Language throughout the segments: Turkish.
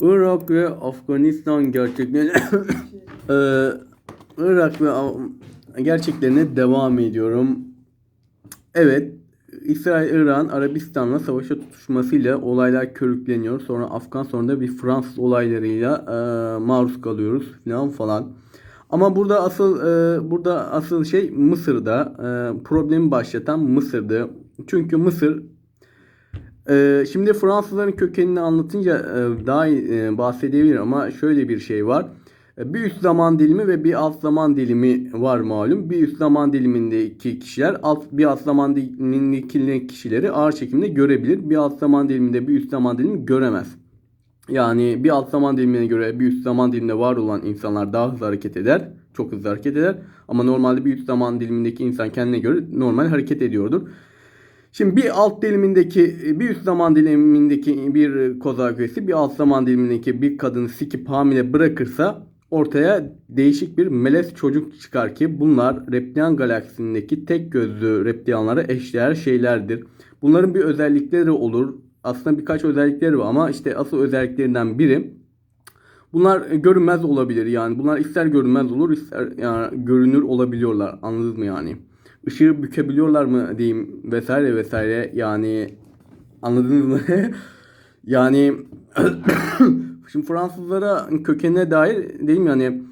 Irak ve Afganistan gerçekleri Eee, Irak ve Af- gerçeklerine devam ediyorum. Evet, İsrail-İran Arabistan'la savaşa tutuşmasıyla olaylar körükleniyor. Sonra Afgan sonra da bir Fransız olaylarıyla eee, maruz kalıyoruz falan falan. Ama burada asıl eee, burada asıl şey Mısır'da eee, problemi başlatan Mısır'dı. Çünkü Mısır ee, şimdi Fransızların kökenini anlatınca e, daha e, bahsedebilirim ama şöyle bir şey var. E, Bir üst zaman dilimi ve bir alt zaman dilimi var malum. Bir üst zaman dilimindeki kişiler alt, bir alt zaman dilimindeki kişileri ağır çekimde görebilir. Bir alt zaman diliminde bir üst zaman dilimi göremez. Yani bir alt zaman dilimine göre bir üst zaman diliminde var olan insanlar daha hızlı hareket eder. Çok hızlı hareket eder. Ama normalde bir üst zaman dilimindeki insan kendine göre normal hareket ediyordur. Şimdi bir alt dilimindeki, bir üst zaman dilimindeki bir kozak üyesi bir alt zaman dilimindeki bir kadını sikip hamile bırakırsa ortaya değişik bir melez çocuk çıkar ki bunlar reptilian galaksisindeki tek gözlü reptilianlara eşdeğer şeylerdir. Bunların bir özellikleri olur. Aslında birkaç özellikleri var ama işte asıl özelliklerinden biri Bunlar görünmez olabilir yani. Bunlar ister görünmez olur ister yani görünür olabiliyorlar. Anladınız mı yani? Işığı bükebiliyorlar mı diyeyim vesaire vesaire yani anladınız mı? yani şimdi Fransızlara kökenine dair mi yani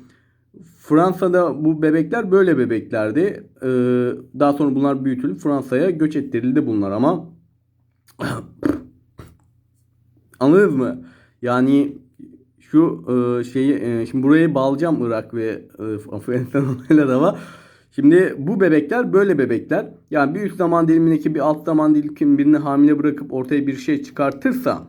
Fransa'da bu bebekler böyle bebeklerdi. Ee, daha sonra bunlar büyütülüp Fransa'ya göç ettirildi bunlar ama anladınız mı? Yani şu e, şeyi e, şimdi burayı bağlayacağım Irak ve e, Afganistan olayları ama şimdi bu bebekler böyle bebekler. Yani bir üst zaman dilimindeki bir alt zaman dilimi birini hamile bırakıp ortaya bir şey çıkartırsa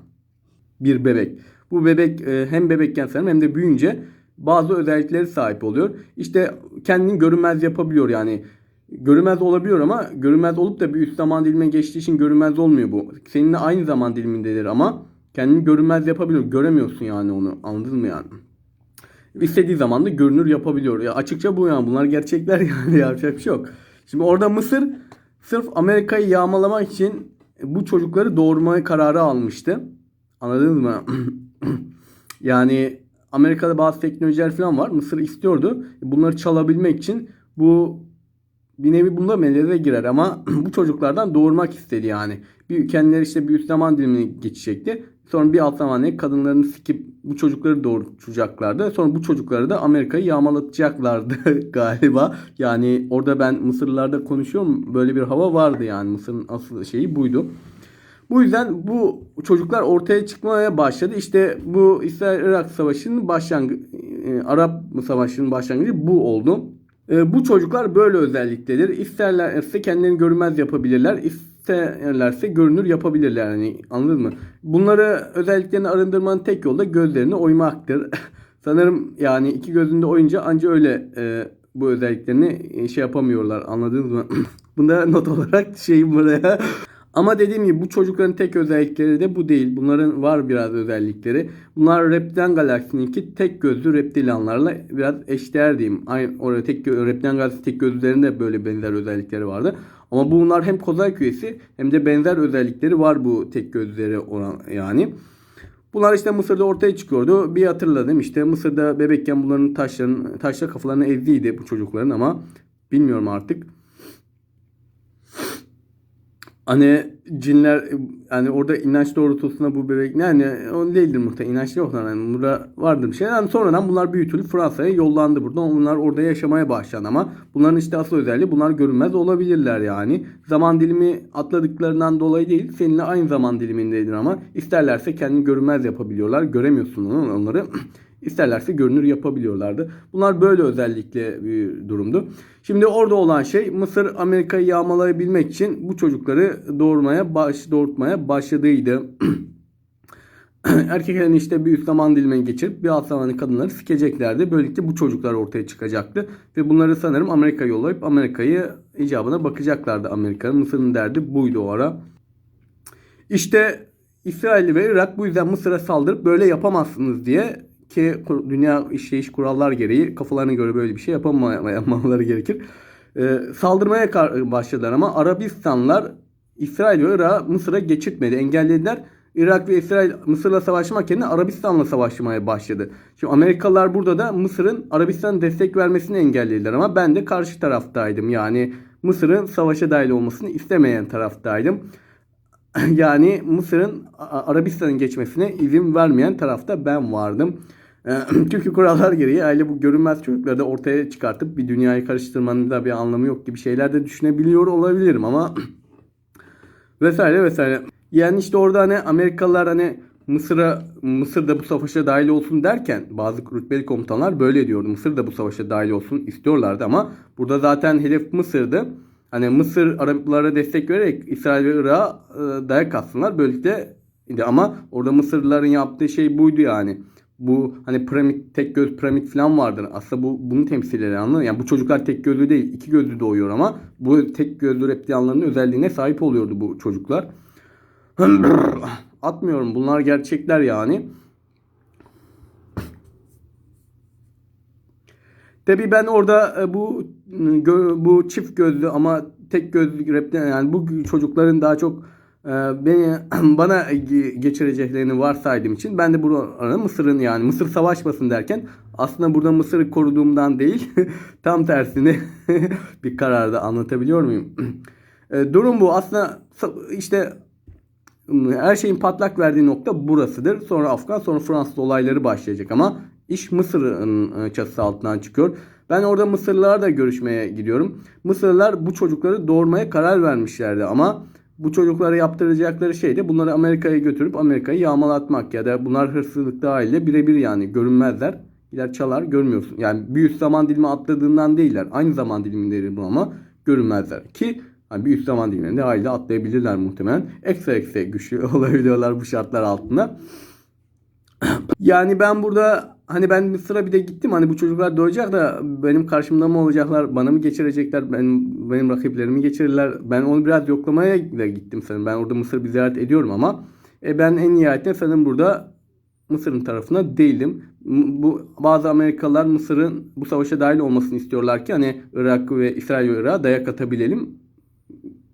bir bebek. Bu bebek e, hem bebekken sanırım hem de büyüyünce bazı özellikleri sahip oluyor. İşte kendini görünmez yapabiliyor yani. Görünmez olabiliyor ama görünmez olup da bir üst zaman dilimine geçtiği için görünmez olmuyor bu. Seninle aynı zaman dilimindedir ama kendini görünmez yapabiliyor. Göremiyorsun yani onu. Anladın mı yani? İstediği zaman da görünür yapabiliyor. Ya açıkça bu yani. Bunlar gerçekler yani. Yapacak bir şey yok. Şimdi orada Mısır sırf Amerika'yı yağmalamak için bu çocukları doğurmaya kararı almıştı. Anladınız mı? yani Amerika'da bazı teknolojiler falan var. Mısır istiyordu. Bunları çalabilmek için bu bir nevi bunda meleze girer ama bu çocuklardan doğurmak istedi yani. Bir, kendileri işte bir üst zaman dilimine geçecekti. Sonra bir alt zaman kadınlarını sikip bu çocukları doğuracaklardı. Sonra bu çocukları da Amerika'yı yağmalatacaklardı galiba. Yani orada ben Mısırlılarda konuşuyorum. Böyle bir hava vardı yani. Mısır'ın asıl şeyi buydu. Bu yüzden bu çocuklar ortaya çıkmaya başladı. İşte bu İsrail-Irak Savaşı'nın başlangıcı, Arap Savaşı'nın başlangıcı bu oldu. E, bu çocuklar böyle özelliktedir. İsterlerse kendilerini görünmez yapabilirler. İsterlerse görünür yapabilirler. Yani anladın mı? Bunları özelliklerini arındırmanın tek yolu da gözlerini oymaktır. Sanırım yani iki gözünde oyunca anca öyle e, bu özelliklerini e, şey yapamıyorlar. Anladınız mı? Bunda not olarak şeyim buraya. Ama dediğim gibi bu çocukların tek özellikleri de bu değil. Bunların var biraz özellikleri. Bunlar Reptilian Galaksisi'ninki tek gözlü reptilianlarla biraz eşdeğer diyeyim. Aynı orada tek Reptilian Galaksisi tek gözlülerinde böyle benzer özellikleri vardı. Ama bunlar hem kozak üyesi hem de benzer özellikleri var bu tek gözleri olan yani. Bunlar işte Mısır'da ortaya çıkıyordu. Bir hatırladım işte Mısır'da bebekken bunların taşların taşla kafalarını ezdiydi bu çocukların ama bilmiyorum artık. Hani cinler yani orada inanç doğrultusunda bu bebek ne yani o değildir muhtemelen inanç yok yani burada vardır bir şey. Yani sonradan bunlar büyütülüp Fransa'ya yollandı buradan. Bunlar orada yaşamaya başladı ama bunların işte asıl özelliği bunlar görünmez olabilirler yani. Zaman dilimi atladıklarından dolayı değil seninle aynı zaman dilimindedir ama isterlerse kendini görünmez yapabiliyorlar. Göremiyorsun onları. İsterlerse görünür yapabiliyorlardı. Bunlar böyle özellikle bir durumdu. Şimdi orada olan şey Mısır Amerika'yı yağmalayabilmek için bu çocukları doğurmaya baş, doğurtmaya başladıydı. Erkeklerin işte bir üst zaman dilimine geçirip bir alt zamanlı kadınları sikeceklerdi. Böylelikle bu çocuklar ortaya çıkacaktı. Ve bunları sanırım Amerika'ya yollayıp Amerika'yı icabına bakacaklardı Amerika'nın. Mısır'ın derdi buydu o ara. İşte İsrail ve Irak bu yüzden Mısır'a saldırıp böyle yapamazsınız diye ki dünya işleyiş kurallar gereği kafalarına göre böyle bir şey yapamamaları gerekir. Ee, saldırmaya başladılar ama Arabistanlar İsrail ve Irak'ı Mısır'a geçirtmedi. Engellediler. Irak ve İsrail Mısır'la savaşmak yerine Arabistan'la savaşmaya başladı. Şimdi Amerikalılar burada da Mısır'ın Arabistan'a destek vermesini engellediler ama ben de karşı taraftaydım. Yani Mısır'ın savaşa dahil olmasını istemeyen taraftaydım. yani Mısır'ın Arabistan'ın geçmesine izin vermeyen tarafta ben vardım. Çünkü kurallar gereği aile bu görünmez çocukları da ortaya çıkartıp bir dünyayı karıştırmanın da bir anlamı yok gibi şeyler de düşünebiliyor olabilirim ama vesaire vesaire. Yani işte orada hani Amerikalılar hani Mısır'a Mısır da bu savaşa dahil olsun derken bazı rütbeli komutanlar böyle diyordu. Mısır da bu savaşa dahil olsun istiyorlardı ama burada zaten hedef Mısır'dı. Hani Mısır Araplara destek vererek İsrail ve Irak'a e, dayak atsınlar. Böylelikle ama orada Mısırlıların yaptığı şey buydu yani. Bu hani piramit, tek göz piramit falan vardır. Aslında bu bunu temsil eder anladın? Yani bu çocuklar tek gözlü değil, iki gözlü doğuyor ama bu tek gözlü reptilyanların özelliğine sahip oluyordu bu çocuklar. Atmıyorum. Bunlar gerçekler yani. Tabii ben orada e, bu gö- bu çift gözlü ama tek gözlü reptilyan yani bu çocukların daha çok e, beni bana ge- geçireceklerini varsaydım için ben de burada Mısır'ın yani Mısır savaşmasın derken aslında burada Mısır'ı koruduğumdan değil tam tersini bir kararda anlatabiliyor muyum? E, Durum bu. Aslında işte her şeyin patlak verdiği nokta burasıdır. Sonra Afgan, sonra Fransız olayları başlayacak ama iş Mısır'ın e, çatısı altından çıkıyor. Ben orada Mısırlılarla görüşmeye gidiyorum. Mısırlılar bu çocukları doğurmaya karar vermişlerdi ama bu çocuklara yaptıracakları şey de bunları Amerika'ya götürüp Amerika'yı yağmalatmak ya da bunlar hırsızlık dahil birebir yani görünmezler. Gider çalar görmüyorsun. Yani bir üst zaman dilimi atladığından değiller. Aynı zaman dilimindedir bu ama görünmezler. Ki hani bir üst zaman diliminde aile atlayabilirler muhtemelen. Ekstra ekstra güçlü olabiliyorlar bu şartlar altında. Yani ben burada hani ben Mısır'a bir de gittim hani bu çocuklar doğacak da benim karşımda mı olacaklar bana mı geçirecekler benim, benim rakiplerimi geçirirler ben onu biraz yoklamaya da gittim sanırım ben orada Mısır bir ziyaret ediyorum ama e, ben en nihayetinde sanırım burada Mısır'ın tarafına değildim. M- Bu bazı Amerikalılar Mısır'ın bu savaşa dahil olmasını istiyorlar ki hani Irak ve İsrail Irak'a dayak atabilelim.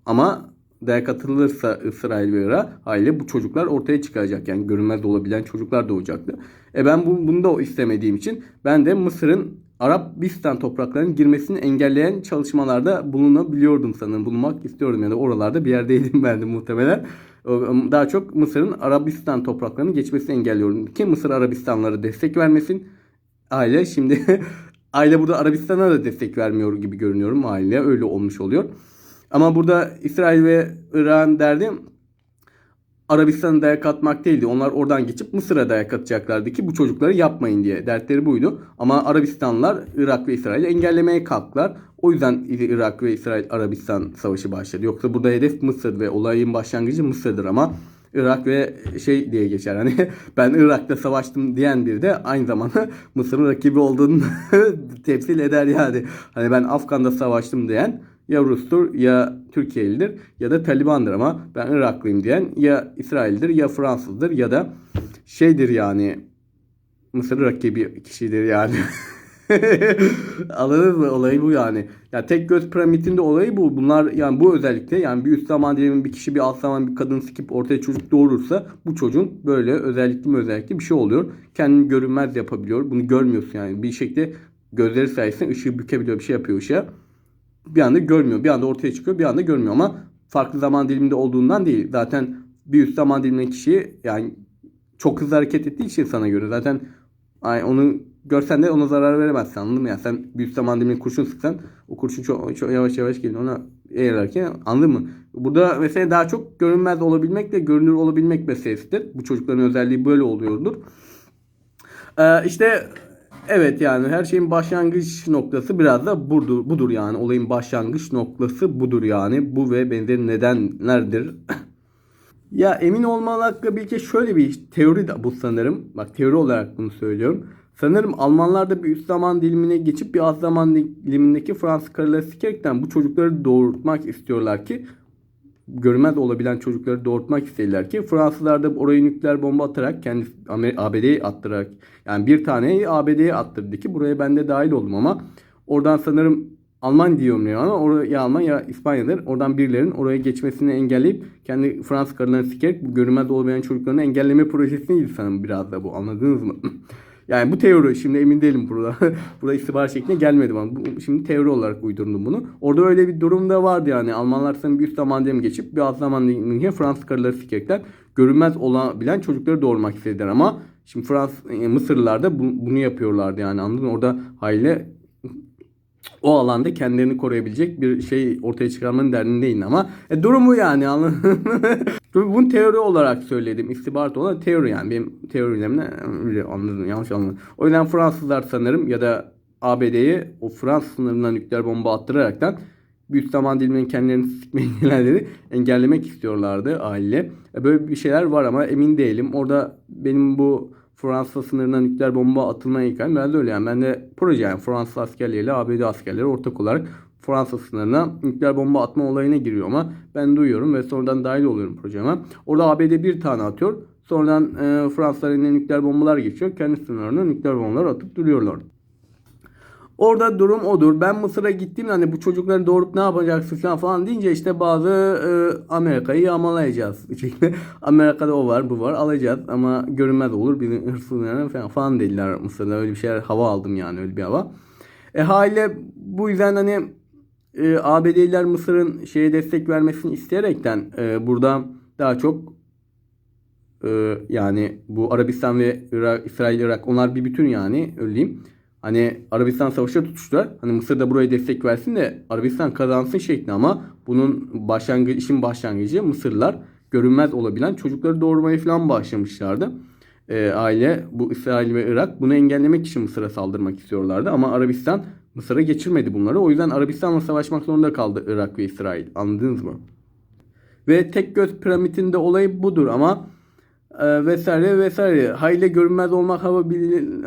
Ama dayak atılırsa İsrail ve Irak bu çocuklar ortaya çıkacak. Yani görünmez olabilen çocuklar doğacaktı. E ben bu, bunu da istemediğim için ben de Mısır'ın Arabistan topraklarının girmesini engelleyen çalışmalarda bulunabiliyordum sanırım. Bulunmak istiyordum ya da oralarda bir yerdeydim ben de muhtemelen. Daha çok Mısır'ın Arabistan topraklarının geçmesini engelliyordum. Ki Mısır Arabistanlara destek vermesin. Aile şimdi aile burada Arabistan'a da destek vermiyor gibi görünüyorum. Aile öyle olmuş oluyor. Ama burada İsrail ve İran derdim Arabistan'a dayak atmak değildi. Onlar oradan geçip Mısır'a dayak atacaklardı ki bu çocukları yapmayın diye. Dertleri buydu. Ama Arabistanlılar Irak ve İsrail'i engellemeye kalktılar. O yüzden Irak ve İsrail Arabistan savaşı başladı. Yoksa burada hedef Mısır ve olayın başlangıcı Mısır'dır ama Irak ve şey diye geçer. Hani ben Irak'ta savaştım diyen biri de aynı zamanda Mısır'ın rakibi olduğunu temsil eder yani. Hani ben Afgan'da savaştım diyen ya Rus'tur ya Türkiye'lidir ya da Taliban'dır ama ben Iraklıyım diyen ya İsrail'dir ya Fransızdır ya da şeydir yani Mısır rakibi kişidir yani. Anladınız mı? Olayı bu yani. Ya tek göz piramidinde olayı bu. Bunlar yani bu özellikle yani bir üst zaman dilimi bir kişi bir alt zaman bir kadın sikip ortaya çocuk doğurursa bu çocuğun böyle özellikli mi özellikli bir şey oluyor. Kendini görünmez yapabiliyor. Bunu görmüyorsun yani. Bir şekilde gözleri sayesinde ışığı bükebiliyor. Bir şey yapıyor ışığa bir anda görmüyor. Bir anda ortaya çıkıyor. Bir anda görmüyor ama farklı zaman diliminde olduğundan değil. Zaten bir üst zaman dilimindeki kişi yani çok hızlı hareket ettiği için sana göre. Zaten ay onu görsen de ona zarar veremezsin anladın mı? Yani sen bir üst zaman dilimine kurşun sıksan o kurşun çok, çok yavaş yavaş gelir ona eğerlerken anladın mı? Burada mesela daha çok görünmez olabilmek de görünür olabilmek meselesidir. Bu çocukların özelliği böyle oluyordur. Ee, işte Evet yani her şeyin başlangıç noktası biraz da budur, budur yani. Olayın başlangıç noktası budur yani. Bu ve benzeri nedenlerdir. ya emin olmamakla birlikte şöyle bir teori de bu sanırım. Bak teori olarak bunu söylüyorum. Sanırım Almanlar da bir üst zaman dilimine geçip bir alt zaman dilimindeki Fransız karıları sikerekten bu çocukları doğurtmak istiyorlar ki görmez olabilen çocukları doğurtmak istediler ki Fransızlar da oraya nükleer bomba atarak kendi ABD'ye attırarak yani bir taneyi ABD'ye attırdı ki buraya ben de dahil oldum ama oradan sanırım Alman diyorum ya ama oraya ya Alman ya İspanya'dır. Oradan birilerinin oraya geçmesini engelleyip kendi Fransız karılarını sikerek bu görünmez olmayan çocuklarını engelleme projesiydi sanırım biraz da bu anladınız mı? Yani bu teori şimdi emin değilim burada. burada istihbarat şeklinde gelmedi bana. Bu, şimdi teori olarak uydurdum bunu. Orada öyle bir durum da vardı yani. Almanlar sanırım bir üst zaman dilimi geçip bir alt zaman dilimi Fransız karıları sikerekler görünmez olabilen çocukları doğurmak istediler ama şimdi Fransız e, Mısırlılar da bu- bunu yapıyorlardı yani anladın mı? Orada hayli o alanda kendilerini koruyabilecek bir şey ortaya çıkarmanın derdindeyim ama e, durumu yani anladın? Bunu teori olarak söyledim. İstihbarat olan teori yani. Benim teorilerimle öyle anladım. Yanlış anladım. O yüzden Fransızlar sanırım ya da ABD'ye o Fransız sınırına nükleer bomba attıraraktan büyük zaman diliminin kendilerini sikme engellerini engellemek istiyorlardı aile. E, Böyle bir şeyler var ama emin değilim. Orada benim bu Fransa sınırına nükleer bomba atılma hikayem biraz öyle yani. Ben de proje yani Fransız askerleriyle ABD askerleri ortak olarak Fransa sınırına nükleer bomba atma olayına giriyor ama ben duyuyorum ve sonradan dahil oluyorum projeme. Orada ABD bir tane atıyor. Sonradan e, Fransızlar eline nükleer bombalar geçiyor. Kendi sınırlarına nükleer bombalar atıp duruyorlar. Orada durum odur. Ben Mısır'a gittiğimde hani bu çocukları doğurup ne yapacaksın falan, falan deyince işte bazı e, Amerika'yı yağmalayacağız. Şeklinde. Amerika'da o var bu var alacağız ama görünmez olur. Bizim hırsızlarına falan, falan dediler Mısır'da. Öyle bir şeyler hava aldım yani öyle bir hava. E haliyle bu yüzden hani e, ABD'liler Mısır'ın şeye destek vermesini isteyerekten e, burada daha çok e, yani bu Arabistan ve Irak, İsrail, Irak onlar bir bütün yani öyle diyeyim. Hani Arabistan savaşa tutuştular. Hani Mısır da buraya destek versin de Arabistan kazansın şekli ama bunun başlangıcı, işin başlangıcı Mısırlılar görünmez olabilen çocukları doğurmaya falan başlamışlardı. Ee, aile bu İsrail ve Irak bunu engellemek için Mısır'a saldırmak istiyorlardı ama Arabistan Mısır'a geçirmedi bunları. O yüzden Arabistan'la savaşmak zorunda kaldı Irak ve İsrail. Anladınız mı? Ve tek göz piramidinde olayı budur ama e, vesaire vesaire. Hayli görünmez olmak hava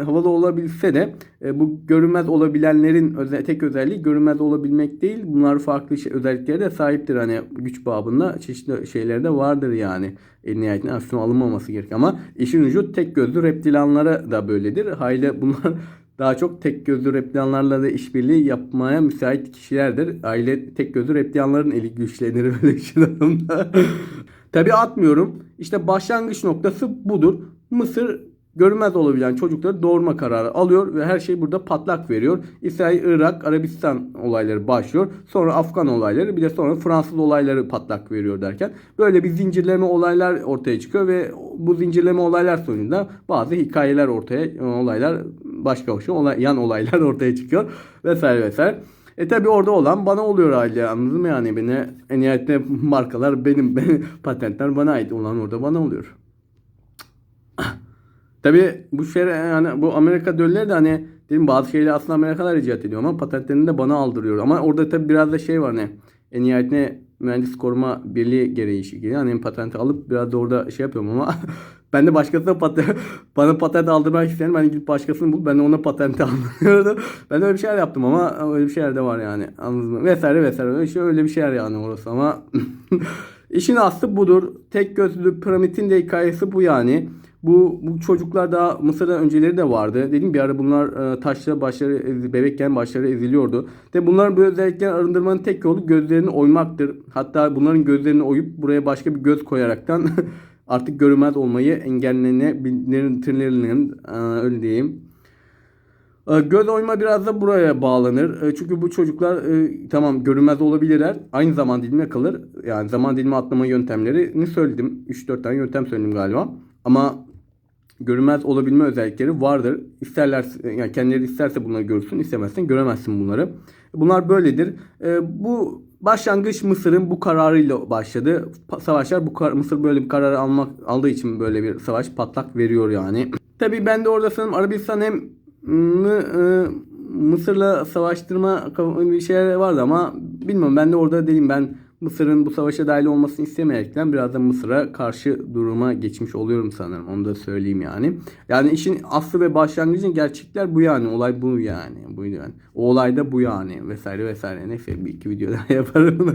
havalı olabilse de e, bu görünmez olabilenlerin özel, tek özelliği görünmez olabilmek değil. Bunlar farklı şey, özelliklere de sahiptir. Hani güç babında çeşitli şeyler de vardır yani. En nihayetinde aslında alınmaması gerek ama işin ucu tek gözlü reptilanlara da böyledir. Hayli bunlar daha çok tek gözlü reptilanlarla da işbirliği yapmaya müsait kişilerdir. Aile tek gözlü reptilanların eli güçlenir öyle durumda. Tabi atmıyorum. İşte başlangıç noktası budur. Mısır görünmez olabilen çocukları doğurma kararı alıyor ve her şey burada patlak veriyor. İsrail, Irak, Arabistan olayları başlıyor. Sonra Afgan olayları bir de sonra Fransız olayları patlak veriyor derken böyle bir zincirleme olaylar ortaya çıkıyor ve bu zincirleme olaylar sonucunda bazı hikayeler ortaya olaylar başka hoş olay, yan olaylar ortaya çıkıyor vesaire vesaire. E tabi orada olan bana oluyor hali anladın mı yani beni en nihayetinde markalar benim, benim patentler bana ait olan orada bana oluyor. Tabi bu şey yani bu Amerika dölleri de hani dedim bazı şeyleri aslında Amerikalar icat ediyor ama patentlerini de bana aldırıyor. Ama orada tabi biraz da şey var ne en nihayetinde mühendis koruma birliği gereği geliyor. Hani patenti alıp biraz da orada şey yapıyorum ama ben de başkasına patent, bana patent aldırmak isteyen ben gidip başkasını bulup ben de ona patenti aldırıyordum. ben de öyle bir şeyler yaptım ama öyle bir şeyler de var yani anladın mı? Vesaire vesaire öyle, şey, öyle bir şeyler yani orası ama işin aslı budur. Tek gözlü piramidin de hikayesi bu yani. Bu, bu çocuklar daha Mısır'dan önceleri de vardı. Dedim bir ara bunlar e, taşla başları bebekken başları eziliyordu. De bunların bu özellikler arındırmanın tek yolu gözlerini oymaktır. Hatta bunların gözlerini oyup buraya başka bir göz koyaraktan artık görünmez olmayı engellenebilirlerinin e, öyle diyeyim. E, Göz oyma biraz da buraya bağlanır. E, Çünkü bu çocuklar e, tamam görünmez olabilirler. Aynı zaman dilime kalır. Yani zaman dilimi atlama yöntemlerini söyledim. 3-4 tane yöntem söyledim galiba. Ama görünmez olabilme özellikleri vardır. İsterler yani kendileri isterse bunları görsün, istemezsen göremezsin bunları. Bunlar böyledir. E, bu başlangıç Mısır'ın bu kararıyla başladı. Savaşlar bu kar- Mısır böyle bir kararı almak aldığı için böyle bir savaş patlak veriyor yani. Tabii ben de orada sanırım Arabistan hem mı, e, Mısır'la savaştırma bir şeyler vardı ama bilmiyorum ben de orada değilim ben Mısır'ın bu savaşa dahil olmasını istemeyerekten biraz da Mısır'a karşı duruma geçmiş oluyorum sanırım. Onu da söyleyeyim yani. Yani işin aslı ve başlangıcın gerçekler bu yani. Olay bu yani. Buydu yani. O olay da bu yani. Vesaire vesaire. Neyse bir iki video daha yaparım.